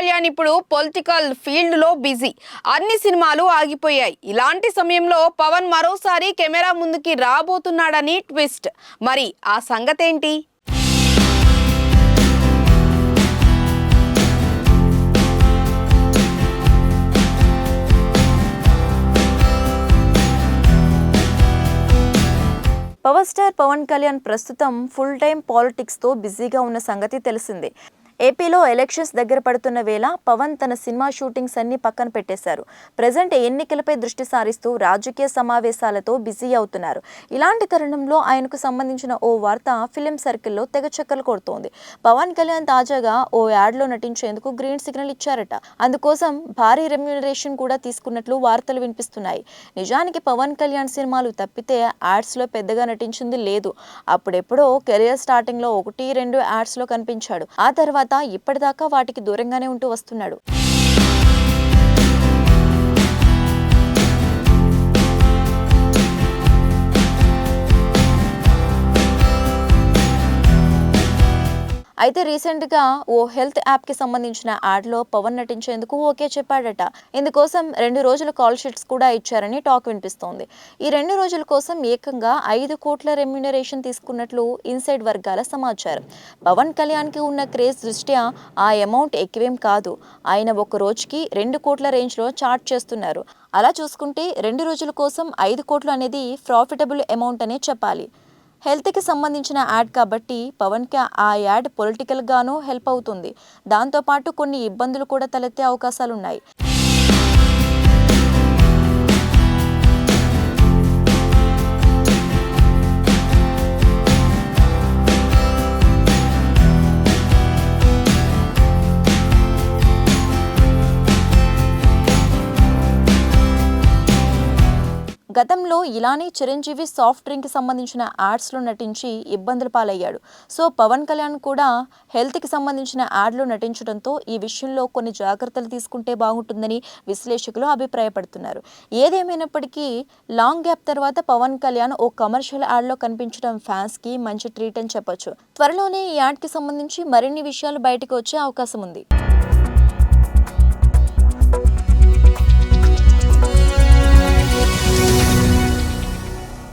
కళ్యాణ్ ఇప్పుడు పొలిటికల్ ఫీల్డ్లో బిజీ. అన్ని సినిమాలు ఆగిపోయాయి. ఇలాంటి సమయంలో పవన్ మరోసారి కెమెరా ముందుకి రాబోతున్నాడని ట్విస్ట్. మరి ఆ సంగతేంటి? పవర్ స్టార్ పవన్ కళ్యాణ్ ప్రస్తుతం ఫుల్ టైం పాలిటిక్స్తో బిజీగా ఉన్న సంగతి తెలిసిందే. ఏపీలో ఎలక్షన్స్ దగ్గర పడుతున్న వేళ పవన్ తన సినిమా షూటింగ్స్ అన్ని పక్కన పెట్టేశారు. ప్రజెంట్ ఎన్నికలపై దృష్టి సారిస్తూ రాజకీయ సమావేశాలతో బిజీ అవుతున్నారు. ఇలాంటి తరుణంలో ఆయనకు సంబంధించిన ఓ వార్త ఫిలిం సర్కిల్లో తెగ చక్కలు కొడుతోంది. పవన్ కళ్యాణ్ తాజాగా ఓ యాడ్లో నటించేందుకు గ్రీన్ సిగ్నల్ ఇచ్చారట. అందుకోసం భారీ రెమ్యూనరేషన్ కూడా తీసుకున్నట్లు వార్తలు వినిపిస్తున్నాయి. నిజానికి పవన్ కళ్యాణ్ సినిమాలు తప్పితే యాడ్స్లో పెద్దగా నటించింది లేదు. అప్పుడెప్పుడో కెరియర్ స్టార్టింగ్లో ఒకటి రెండు యాడ్స్లో కనిపించాడు. ఆ తర్వాత ఇప్పటిదాకా వాటికి దూరంగానే ఉంటూ వస్తున్నాడు. అయితే రీసెంట్గా ఓ హెల్త్ యాప్కి సంబంధించిన యాడ్లో పవన్ నటించేందుకు ఓకే చెప్పాడట. ఇందుకోసం రెండు రోజుల కాల్ షీట్స్ కూడా ఇచ్చారని టాక్ వినిపిస్తోంది. ఈ రెండు రోజుల కోసం ఏకంగా ఐదు కోట్ల రెమ్యునరేషన్ తీసుకున్నట్లు ఇన్సైడ్ వర్గాల సమాచారం. పవన్ కళ్యాణ్కి ఉన్న క్రేజ్ దృష్ట్యా ఆ అమౌంట్ ఎక్కువేం కాదు. ఆయన ఒక రోజుకి రెండు కోట్ల రేంజ్లో చార్ట్ చేస్తున్నారు. అలా చూసుకుంటే రెండు రోజుల కోసం ఐదు కోట్లు అనేది ప్రాఫిటబుల్ అమౌంట్ అనే చెప్పాలి. హెల్త్కి సంబంధించిన యాడ్ కాబట్టి పవన్కి ఆ యాడ్ పొలిటికల్గానూ హెల్ప్ అవుతుంది. దాంతోపాటు కొన్ని ఇబ్బందులు కూడా తలెత్తే అవకాశాలున్నాయి. గతంలో ఇలానే చిరంజీవి సాఫ్ట్ డ్రింక్ సంబంధించిన యాడ్స్లో నటించి ఇబ్బందుల పాలయ్యాడు. సో పవన్ కళ్యాణ్ కూడా హెల్త్కి సంబంధించిన యాడ్లో నటించడంతో ఈ విషయంలో కొన్ని జాగ్రత్తలు తీసుకుంటే బాగుంటుందని విశ్లేషకులు అభిప్రాయపడుతున్నారు. ఏదేమైనప్పటికీ లాంగ్ గ్యాప్ తర్వాత పవన్ కళ్యాణ్ ఓ కమర్షియల్ యాడ్లో కనిపించడం ఫ్యాన్స్కి మంచి ట్రీట్ అని చెప్పొచ్చు. త్వరలోనే ఈ యాడ్కి సంబంధించి మరిన్ని విషయాలు బయటకు వచ్చే అవకాశం ఉంది.